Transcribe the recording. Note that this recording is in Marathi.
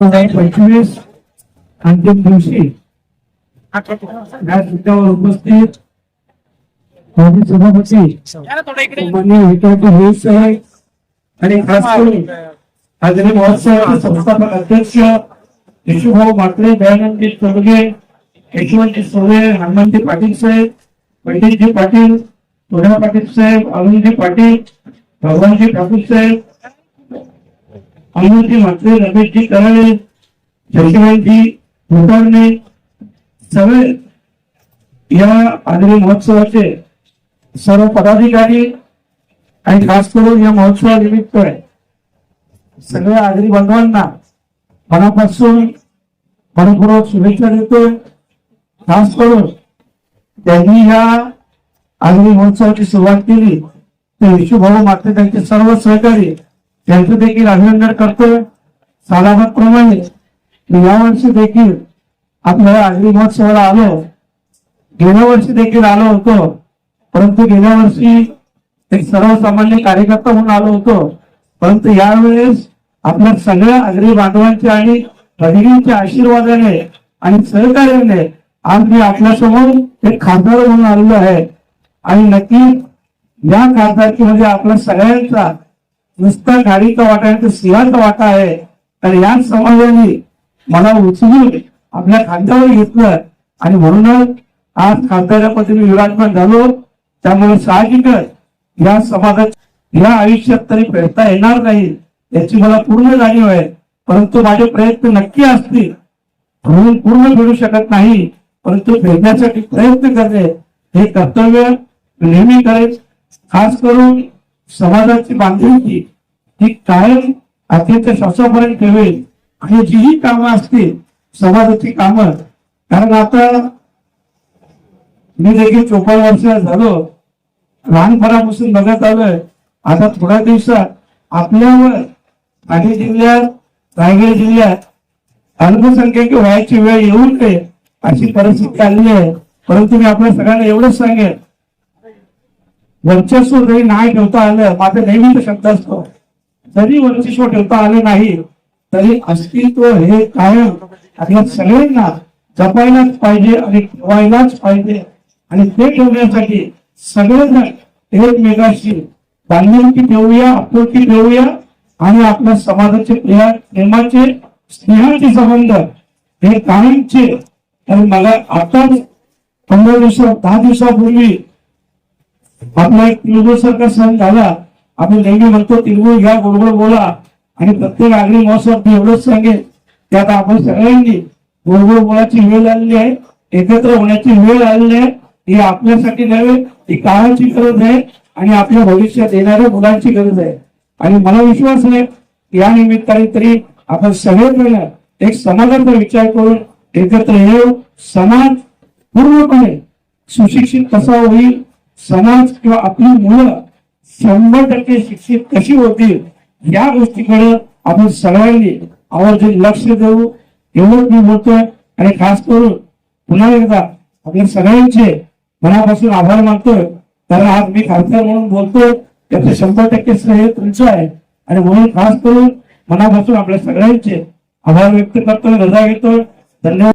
पंचवीस अंतिम दिवशी व्यासपीठावर उपस्थित माजी सभापती माननीय विद्यार्थी रोहित साहेब आणि खास करून हाजरी महोत्सवाचे संस्थापक अध्यक्ष यशुभाऊ मात्रे दयानंदजी चौगे यशवंतजी सोळे हनुमंतजी पाटील साहेब पंडितजी पाटील सोन्या पाटील साहेब अरुणजी पाटील भगवानजी ठाकूर साहेब अमोलजी म्हात्रे रमेशजी कराळे शशिकांतजी भूतारणे सगळे या आदरी महोत्सवाचे सर्व पदाधिकारी आणि खास करून या महोत्सवानिमित्त सगळ्या आदरी बांधवांना मनापासून मनपूर्वक शुभेच्छा देतोय. खास करून त्यांनी या आदरी महोत्सवाची सुरुवात केली. ते विश्वभाऊ मात्र त्यांचे सर्व सहकारी त्यांचं देखील अभिनंदन करतोय. सालाबादप्रमाणे मी यावर्षी देखील आपल्याला आगरी महोत्सवाला आलो. गेल्या वर्षी देखील आलो होतो. परंतु गेल्या वर्षी एक सर्वसामान्य कार्यकर्ता म्हणून आलो होतो. परंतु यावेळेस आपल्या सगळ्या आगरी बांधवांच्या आणि भगिनींच्या आशीर्वादाने आणि सहकार्याने आज मी आपल्यासमोर एक खासदार म्हणून आलेलो आहे. आणि नक्की या खासदारकीमध्ये आपल्या सगळ्यांचा नुसता गाडीचा वाटा आहे तर स्त्रियांचा वाटा आहे. तर या समाजाने मला उचलून आपल्या खांद्यावर घेतलं. आणि म्हणूनच आज खासदाराच्या पद्धतीने विराजमान झालो. त्यामुळे साहजिकच या समाजात या आयुष्यात तरी फेडता येणार नाही याची मला पूर्ण जाणीव आहे. परंतु माझे प्रयत्न नक्की असतील म्हणून पूर्ण फेडू शकत नाही. परंतु फेडण्यासाठी प्रयत्न करणे हे कर्तव्य नेहमी करेल खास करून समाजाची बांधिलकी ही कायम अत्यंत श्वासापर्यंत ठेवेल. आणि जी ही कामं असतील समाजाची कामं. कारण आता मी देखील चोपन्न वर्ष झालो. लहानपणापासून बघत आलोय. आता थोड्या दिवसात आपल्यावर ठाणे जिल्ह्यात रायगड जिल्ह्यात अल्पसंख्याक व्हायची वेळ येऊ नये अशी परिस्थिती आली आहे. परंतु मी आपल्या सगळ्यांना एवढंच सांगेन वर्चस्व जरी नाही ठेवता आलं माझं नेहमीचा शब्द असतो. जरी वर्चस्व ठेवता आलं नाही तरी अस्तित्व हे कायम आपल्या सगळ्यांना जपायलाच पाहिजे आणि ठेवायलाच पाहिजे. आणि ते ठेवण्यासाठी सगळेजण एकमेकाशी बांधिलकी ठेवूया आपुलकी ठेवूया आणि आपल्या समाजाचे प्रिया प्रेमाचे स्नेहाचे संबंध हे कायमचे. तर मला आताच पंधरा दिवस दहा दिवसापूर्वी आपला एक तिळगुळ सारखा सण झाला. आपण नेहमी म्हणतो तिळगुळ घ्या गोडगोड बोला. आणि प्रत्येक आगरी महोत्सव मी एवढंच सांगेन की आता आपण सगळ्यांनी गोडगोड बोलाची वेळ आलेली आहे एकत्र होण्याची वेळ आलेली आहे. ही आपल्यासाठी नव्हे ही काळाची गरज आहे आणि आपल्या भविष्यात येणाऱ्या मुलांची गरज आहे. आणि मला विश्वास आहे की या निमित्ताने तरी आपण सगळेजण एक समाजाचा विचार करून एकत्र येऊ. समाज पूर्णपणे सुशिक्षित कसा होईल समाज किंवा आपली मुलं शंभर टक्के शिक्षित कशी होतील या गोष्टीकडे आपण सगळ्यांनी आवर्जून लक्ष देऊ. एवढंच मी बोलतोय. आणि खास करून पुन्हा एकदा आपल्या सगळ्यांचे मनापासून आभार मानतोय. कारण आज मी खासदार म्हणून बोलतोय. त्याचं शंभर टक्के श्रेय तुमचं आहे. आणि म्हणून खास करून मनापासून आपल्या सगळ्यांचे आभार व्यक्त करतोय रजा घेतोय. धन्यवाद.